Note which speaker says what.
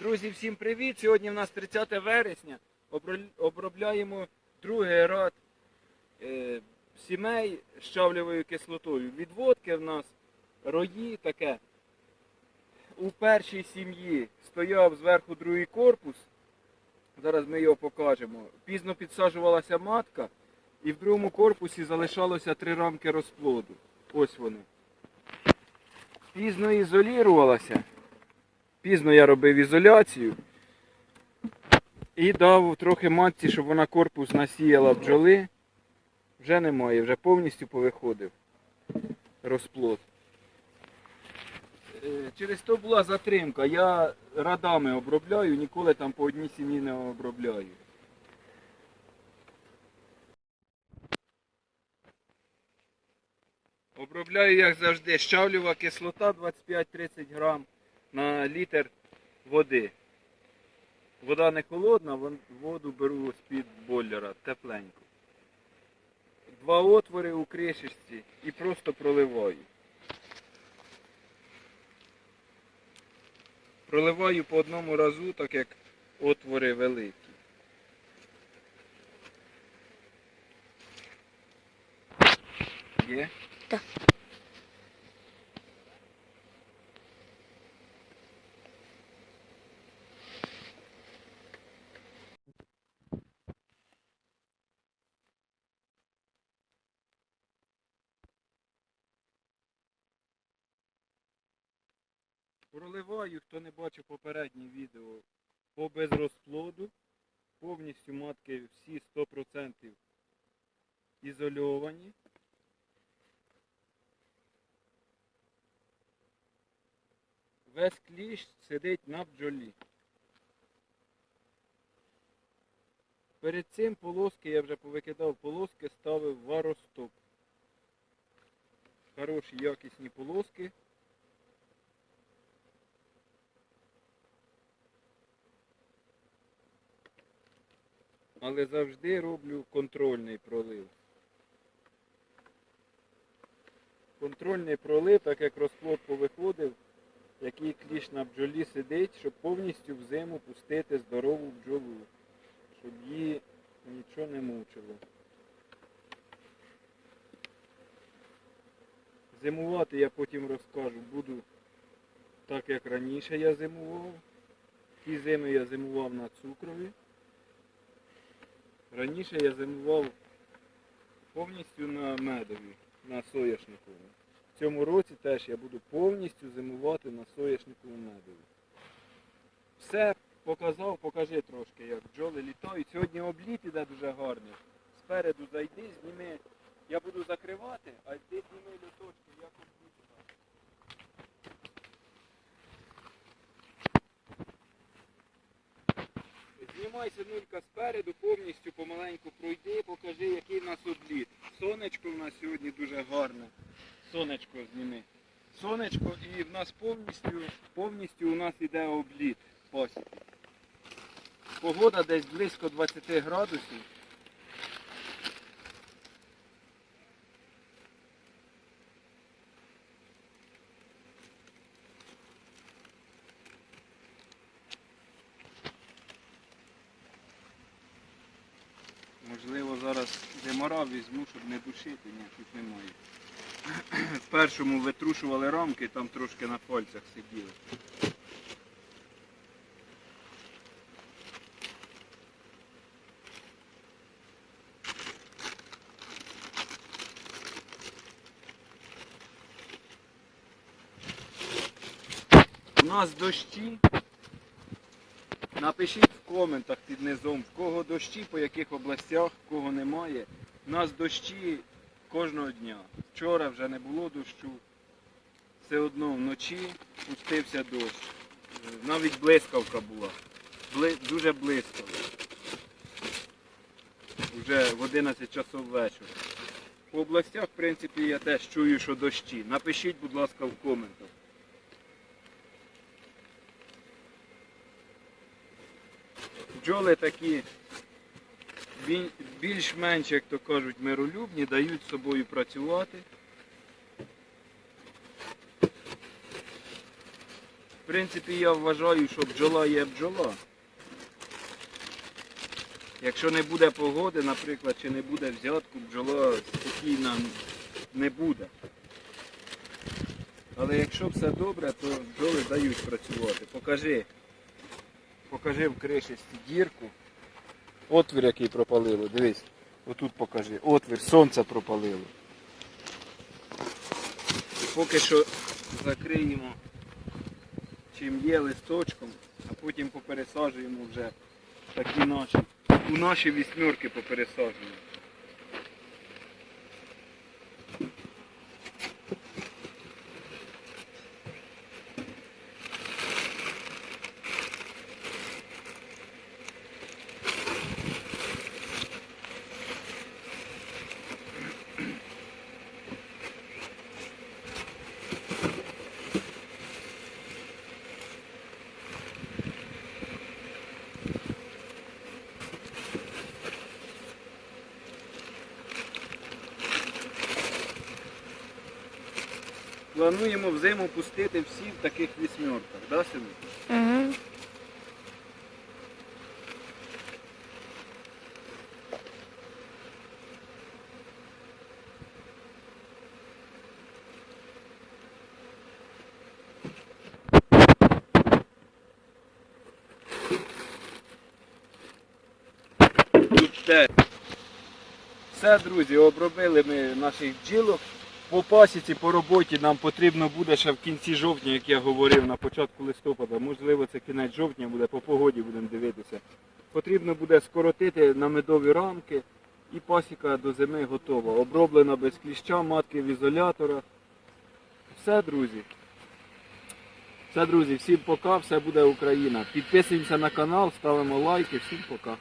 Speaker 1: Друзі, всім привіт! Сьогодні в нас 30 вересня. Обробляємо другий ряд е, сімей з кислотою. Відводки в нас рої таке. У першій сім'ї стояв зверху другий корпус. Зараз ми його покажемо. Пізно підсаджувалася матка, і в другому корпусі залишалося три рамки розплоду. Ось вони. Пізно ізолірувалася. Пізно я робив ізоляцію. І дав трохи матці, щоб вона корпус насіяла бджоли. Вже немає, вже повністю повиходив розплод. Е, Через то була затримка. Я радами обробляю, ніколи там по одній сім'ї не обробляю. Обробляю, як завжди, щавлюва кислота 25-30 грам на літр води. Вода не холодна, воду беру з-під бойлера, тепленьку. Два отвори у кришечці і просто проливаю. Проливаю по одному разу, так як отвори великі. Є? Проливаю, хто не бачив попереднє відео, по безрозплоду. Повністю матки всі 100% ізольовані. Весь кліщ сидить на бджолі. Перед цим полоски, я вже повикидав полоски, ставив варостоп. Хороші якісні полоски. Але завжди роблю контрольний пролив. Контрольний пролив, так як розплод повиходив, який кліш на бджолі сидить, щоб повністю в зиму пустити здорову бджолу, щоб її нічого не мучило. Зимувати я потім розкажу, буду так, як раніше я зимував. Ті зими я зимував на цукрові. Раніше я зимував повністю на медові, на соняшниковому. В цьому році теж я буду повністю зимувати на соняшниковому медові. Все показав, покажи трошки, як бджоли літають. Сьогодні обліт іде дуже гарний. Спереду зайди, зніми. Я буду закривати, а ти зніми льоточки, як обліт. іде. Знімай синулька спереду, повністю помаленьку пройди, покажи, який в нас обліт. Сонечко в нас сьогодні дуже гарне. Сонечко зніми. Сонечко і в нас повністю, повністю у нас іде обліт пасіки. Погода десь близько 20 градусів. Можливо, зараз демара візьму, щоб не душити, ні, тут немає. В першому витрушували рамки, там трошки на пальцях сиділи. У нас дощі. Напишіть в коментах під низом, в кого дощі, по яких областях, в кого немає. У нас дощі кожного дня. Вчора вже не було дощу. Все одно вночі пустився дощ. Е, Навіть блискавка була. Бли... Дуже блискаво. Вже в 11 часов вечора. По областях, в принципі, я теж чую, що дощі. Напишіть, будь ласка, в коментах. Бджоли такі більш-менш, як то кажуть, миролюбні, дають з собою працювати. В принципі, я вважаю, що бджола є бджола. Якщо не буде погоди, наприклад, чи не буде взятку, бджола спокійна не буде. Але якщо все добре, то бджоли дають працювати. Покажи. Покажи в кришисті дірку. Отвір, який пропалило. Дивись. Отут покажи. Отвір, сонце пропалило. І поки що закриємо чим є листочком, а потім попересаджуємо вже такі наші. У наші вісьмерки попересаджуємо. Плануємо взиму пустити всі в таких вісьмерках, да, Сину?
Speaker 2: Угу.
Speaker 1: Тут те. Все, друзі, обробили ми наших бджілок. По пасіці, по роботі нам потрібно буде ще в кінці жовтня, як я говорив, на початку листопада. Можливо, це кінець жовтня буде, по погоді будемо дивитися. Потрібно буде скоротити на медові рамки і пасіка до зими готова. Оброблена без кліща, матки в ізоляторах. Все, друзі. Все, друзі, всім пока, все буде Україна. Підписуємося на канал, ставимо лайки, всім пока.